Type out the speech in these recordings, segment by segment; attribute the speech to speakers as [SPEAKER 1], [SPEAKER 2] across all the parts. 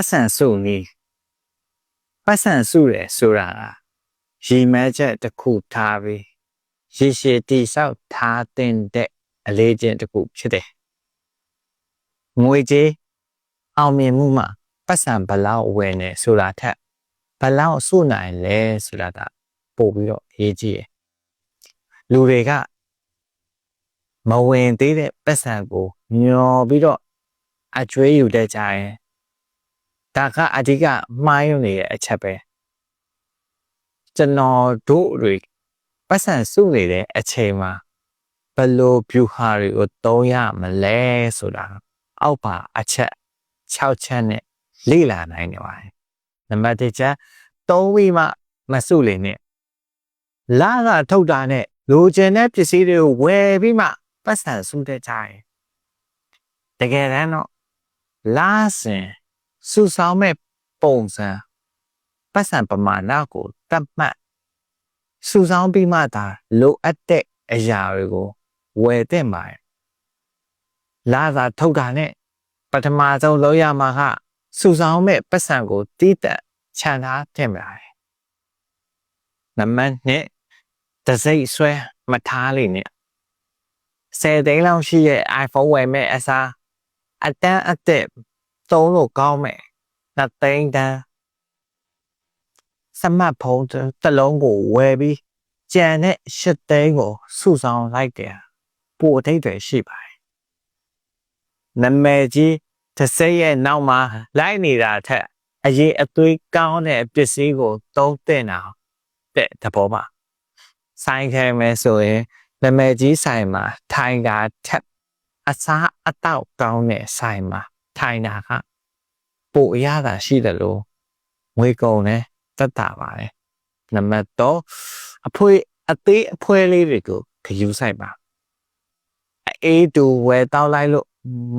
[SPEAKER 1] ပတ်စံစုနေပတ်စံစုတယ်ဆိုတာကရီမဲချက်တစ်ခုထားပြီးရေရှည်တိဆောက်ထားတဲ့အလေးချင်းတစ်ခုဖြစ်တယ်ငွေကြေးအောင်မြင်မှုမှာပတ်စံဘလောက်ဝင်နေဆိုတာထက်ဘလောက်စုနိုင်လဲဆိုတာကပို့ပြီးတော့အရေးကြီးတယ်လူတွေကမဝင်သေးတဲ့ပတ်စံကိုမျောပြီးတော့အကျွေးယူတတ်ကြရင် ဒါကအဓိကမှားယွင်းနေတဲ့အချက်ပဲကျွန်တော်တို့တွေပတ်စံစုနေတဲ့အချိန်မှာဘယ်လို view ဟာတွေကိုသုံးရမလဲဆိုတာအောက်ပါအချက်6ချက်နဲ့လေ့လာနိုင်နေပါတယ်နံပါတ်1ချက်သုံးပြီးမှမစုလေနဲ့လာကထုတ်တာနဲ့လိုချင်တဲ့ပစ္စည်းတွေကိုဝယ်ပြီးမှပတ်စံစုတဲ့ကြရင်တကယ်တမ်းတော့လာစင် စုဆောင်မဲ့ပုံစံပတ်စံပမာဏကိုတတ်မှတ်စုဆောင်ပြီးမှသာလိုအပ်တဲ့အရာတွေကိုဝယ်တဲ့မှာလာသာထုတ်တာနဲ့ပထမဆုံးလုပ်ရမှာကစုဆောင်မဲ့ပတ်စံကိုတီးတက်ခြံထားတင်ပါတယ်နံပါတ်2တစိမ့်ဆွဲမထားလိမ့်နဲ့10သိန်းလောက်ရှိရဲ့ iPhone ဝယ်မဲ့အစားအတန်းအသက် သုံးလို့ကောင်းမယ်နှစ်သိန်းတန်းစမတ်ဖုန်းတစ်လုံးကိုဝယ်ပြီးကြံတဲ့ရှစ်သိန်းကိုစုဆောင်လိုက်တယ်ပိုအထိတ်တွေရှိပါတယ်နမဲကြီးတစ်စိရဲ့နောက်မှာလိုက်နေတာထက်အရေးအသွေးကောင်းတဲ့ပစ္စည်းကိုသုံးတဲ့နာတဲ့သဘောပါဆိုင်ခဲမယ်ဆိုရင်နမဲကြီးဆိုင်မှာထိုင်တာထက်အစားအတောက်ကောင်းတဲ့ဆိုင်မှာ ထိုင်တာကပိုအရသာရှိတယ်လို့ငွေကုန်နဲ့တက်တာပါတယ်နံပါတ်3အဖွဲအသေးအဖွဲလေးတွေကိုခယူဆိုင်ပါအေးတူဝယ်တောက်လိုက်လို့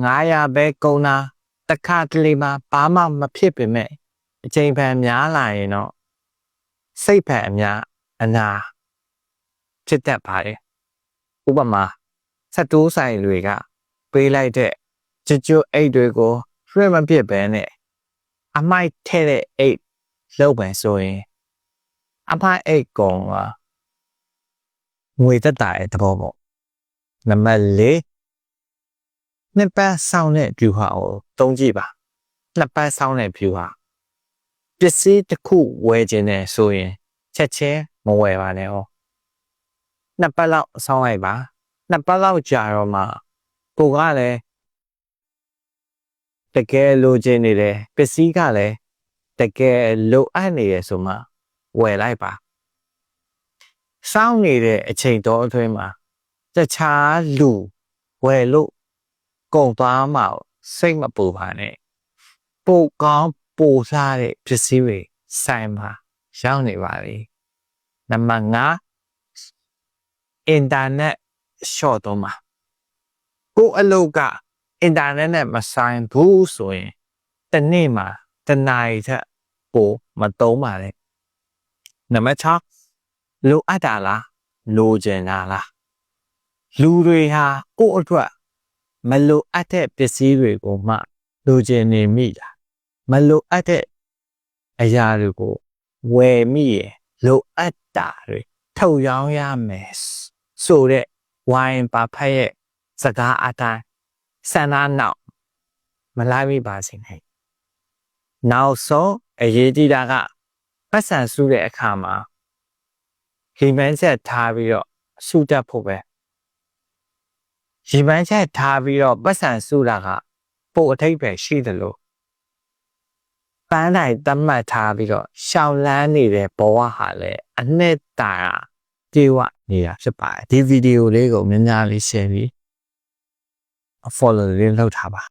[SPEAKER 1] 900ပဲကုန်တာတစ်ခါတလေမှာဘာမှမဖြစ်ပေမဲ့အချိန်ဖန်များလာရင်တော့စိတ်ဖန်အများအနာဖြစ်တတ်ပါတယ်ဥပမာဆက်တိုးဆိုင်တွေကပေးလိုက်တဲ့ ကြွကြွအိတ်တွေကိုရွှဲမပြစ်ပဲနဲ့အမိုက်ထဲတဲ့အိတ်လောက်ပဲဆိုရင်အမိုက်အိတ်ကောင်ကငွေတက်တာရဲ့သဘောပေါ့နံပါတ်၄နှစ်ပတ်ဆောင်တဲ့ view ဟာကိုတုံးကြည့်ပါနှစ်ပတ်ဆောင်တဲ့ view ဟာပစ္စည်းတစ်ခုဝယ်ခြင်းနဲ့ဆိုရင်ချက်ချင်းမဝယ်ပါနဲ့ဟောနှစ်ပတ်လောက်ဆောင်းလိုက်ပါနှစ်ပတ်လောက်ကြာတော့မှကိုကလည်း တကယ်လိုချင်နေတယ်ပစ္စည်းကလည်းတကယ်လိုအပ်နေရဆိုမှဝယ်လိုက်ပါစောင်းနေတဲ့အချိန်တော်အတွင်းမှာတခြားလူဝယ်လို့ကုန်သွားမှစိတ်မပူပါနဲ့ပိုကောင်းပိုစားတဲ့ပစ္စည်းတွေဆိုင်မှာရောက်နေပါလေနံပါတ်5အင်တာနက်ရှော့တော့မှာကိုအလုပ်က အင်တာနက်နဲ့မဆိုင်ဘူးဆိုရင်တနေ့မှာတနာရီထက်ပိုမသုံးပါနဲ့နံပါတ်6လိုအပ်တာလားလိုချင်တာလားလူတွေဟာကိုယ့်အတွက်မလိုအပ်တဲ့ပစ္စည်းတွေကိုမှလိုချင်နေမိတာမလိုအပ်တဲ့အရာတွေကိုဝယ်မိရလိုအပ်တာတွေထုတ်ရောင်းရမယ်ဆိုတဲ့ဝိုင်းပါဖက်ရဲ့စကားအတိုင်း ဆန္ဒနောက်မလိုက်မိပါစေနဲ့နောက်ဆုံးအရေးကြီးတာကပတ်စံစုတဲ့အခါမှာဟိမန်းချက်ထားပြီးတော့စုတတ်ဖို့ပဲရီမန်းချက်ထားပြီးတော့ပတ်စံစုတာကပို့အထိပ်ပဲရှိတယ်လို့ပန်းတိုင်းတတ်မှတ်ထားပြီးတော့ရှောင်လန်းနေတဲ့ဘဝဟာလည်းအနှစ်တာပြေဝနေတာဖြစ်ပါတယ်ဒီဗီဒီယိုလေးကိုများများလေး share ပြီး follow လေးလုပ်ထားပါ